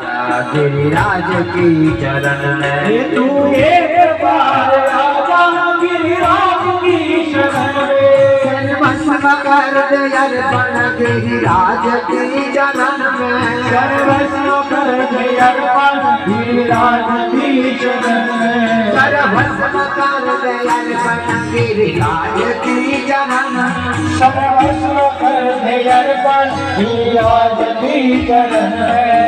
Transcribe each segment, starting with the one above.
गिरिराज की चरण में। तू एक बार राजा गिरिराज की शरण में। कर दे अर्पण गिरिराज की चरण में। सर्वस्व कर दे अर्पण गिरिराज की शरण में। सर्वस्व कर दे अर्पण गिरिराज की चरण में। सर्वस्व कर दे अर्पण गिरिराज की शरण में।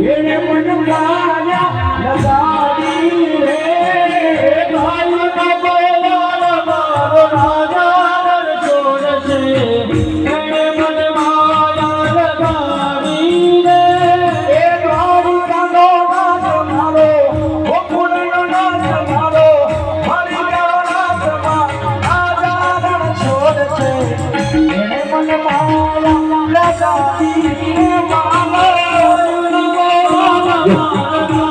એને મન લાગ્યા લગાડી રે. ભાઈ કપડા મારો રાજા જોર છે. એને મન માયા લગાડી રે. એ ભાઈ કાંદો નાથ મારો ગોકુલ નાથ મારો. હરિ નાથ મારો રાજા જોર છે. એને મન માયા લગાડી Oh,